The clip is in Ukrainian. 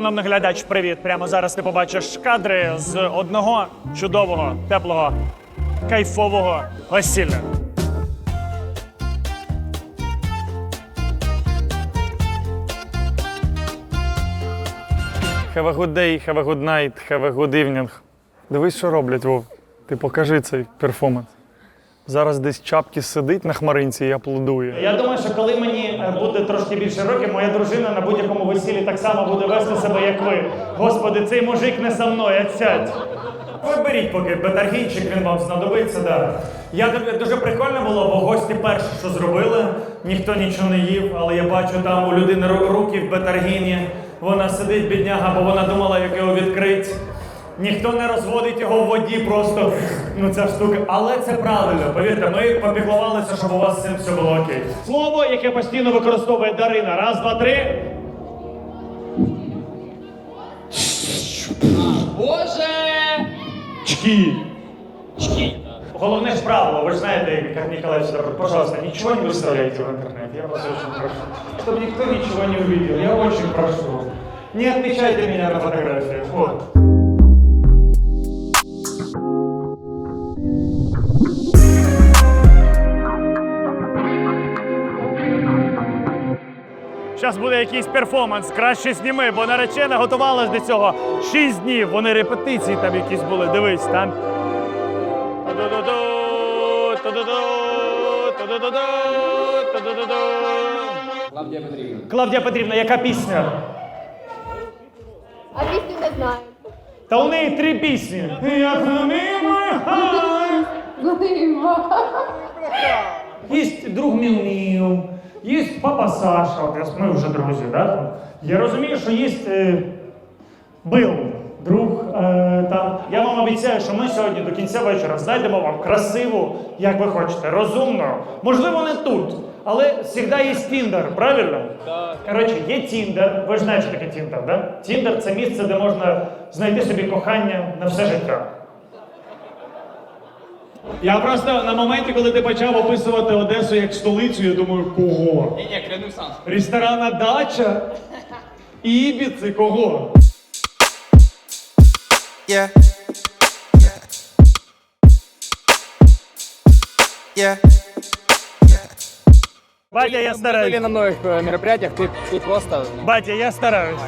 Шановний глядач, привіт! Прямо зараз ти побачиш кадри з одного чудового, теплого, кайфового весілля. Have a good day, have a good night, have a good evening. Дивись, що роблять, Вов. Ти покажи цей перформанс. Зараз десь чапки сидить на хмаринці і аплодує. Я думаю, що коли мені е, буде трошки більше років, моя дружина на будь-якому весіллі так само буде вести себе, як ви. Господи, цей мужик не со мною, сядь. Ви беріть поки бетаргінчик, він вам знадобиться, да. Я дуже прикольно було, бо гості перше, що зробили, ніхто нічого не їв, але я бачу там у людини руки в бетаргіні. Вона сидить, бідняга, бо вона думала, як його відкрити. Ніхто не розводить його в воді, просто ну ця штука. Але це правильно. Повірте, ми попіклувалися, щоб у вас з цим все було окей. Слово, яке постійно використовує Дарина. Раз, два, три. Боже! Чки. Чки. Головне ж правило, вы же знаете, как Николай всегда говорит, пожалуйста, ничего не выставляйте в интернет, я вас очень прошу. Чтобы никто ничего не увидел, я очень прошу. Не отмечайте меня на фотографиях, вот. Зараз буде якийсь перформанс, краще зніми, бо наречена готувалась до цього 6 днів. Вони репетиції там якісь були. Дивись, там. Клавдія Петрівна. Клавдія Петрівна, яка пісня? А пісню не знаю. Та у неї три пісні. Я Є друг Міу-Міу, є папа Саша, от ми вже друзі, да? Я розумію, що є е, Бил, друг е, там. Я вам обіцяю, що ми сьогодні до кінця вечора знайдемо вам красиву, як ви хочете, розумну. Можливо, не тут, але завжди є Тіндер, правильно? Так. Коротше, є Тіндер. Ви ж знаєте, що таке Тіндер, да? Тіндер це місце, де можна знайти собі кохання на все життя. Я просто на моменті, коли ти почав описувати Одесу як столицю, я думаю, кого? Ні, ні, клянусь сам. Ресторана дача? Ібіци кого? Yeah. Yeah. Батя, я стараюсь. Были на многих э, мероприятиях, ты, ты просто... Батя, я стараюсь.